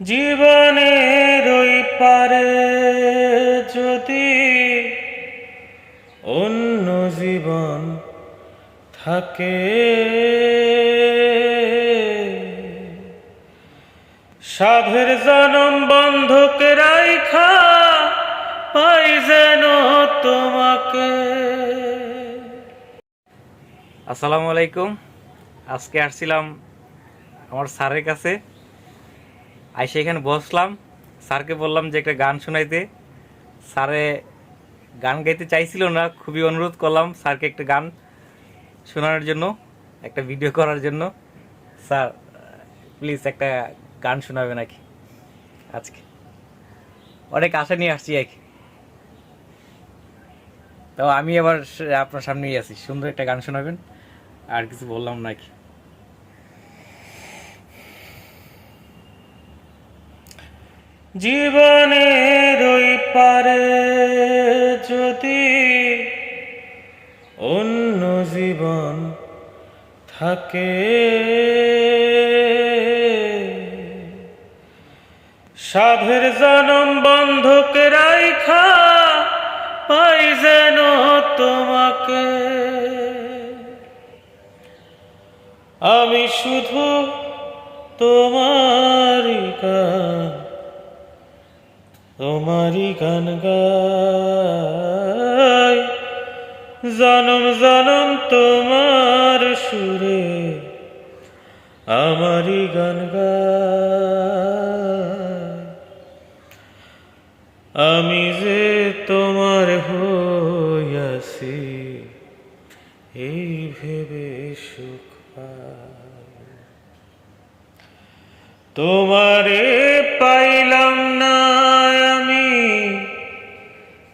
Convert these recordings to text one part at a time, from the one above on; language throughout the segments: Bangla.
জীবনের ওই পারে যদি অন্য জীবন থাকে। সাধের জনম বন্ধকে রাইখা পাই যেন তোমাকে। আসসালামু আলাইকুম। আজকে আসছিলাম আমার স্যারের কাছে। আইসে এখানে বসলাম। স্যারকে বললাম যে একটা গান শোনাইতে। স্যারে গান গাইতে চাইছিল না, খুবই অনুরোধ করলাম স্যারকে একটা গান শোনানোর জন্য, একটা ভিডিও করার জন্য। স্যার, প্লিজ একটা গান শোনাবে নাকি আজকে? অনেক আশা নিয়ে আসছি আর তো আমি আবার আপনার সামনেই আছি। সুন্দর একটা গান শোনাবেন। আর কিছু বললাম নাকি? জীবনের ওই পারে যদি অন্য জীবন থাকে। সাধের জনম বন্ধকে রাইখা পাই যেন তোমাকে। আমি শুধু তোমারই গান তোমারই গান গাই। জনম জনম তোমার সুরে আমারই গান গাই। আমি যে তোমার হইয়াছি, এই ভেবে সুখ তোমারে পাইলাম না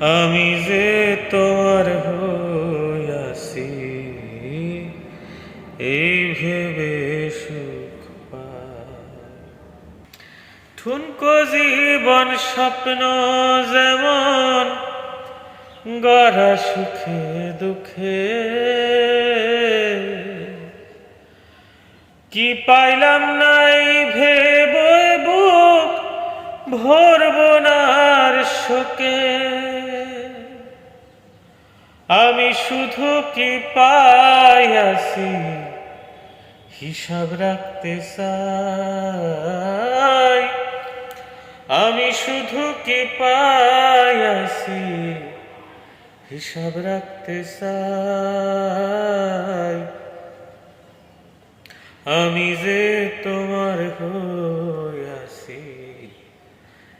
আমি যে তোমার হইয়াছি এই ভেবে সুখ ঠুনকো জীবন স্বপ্ন যেমন, গড়া সুখে দুঃখে। কি পাইলাম নাই ভেব ভরব নার শোকে। আমি শুধু কি পাইয়াছি হিসাব রাখতে চাই। আমি শুধু কি পাইয়াছি হিসাব রাখতে চাই। আমি যে তোমার হইয়াছি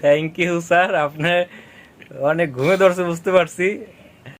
থ্যাংক ইউ স্যার আপনার অনেক ঘুমে ধরছে বুঝতে পারছি।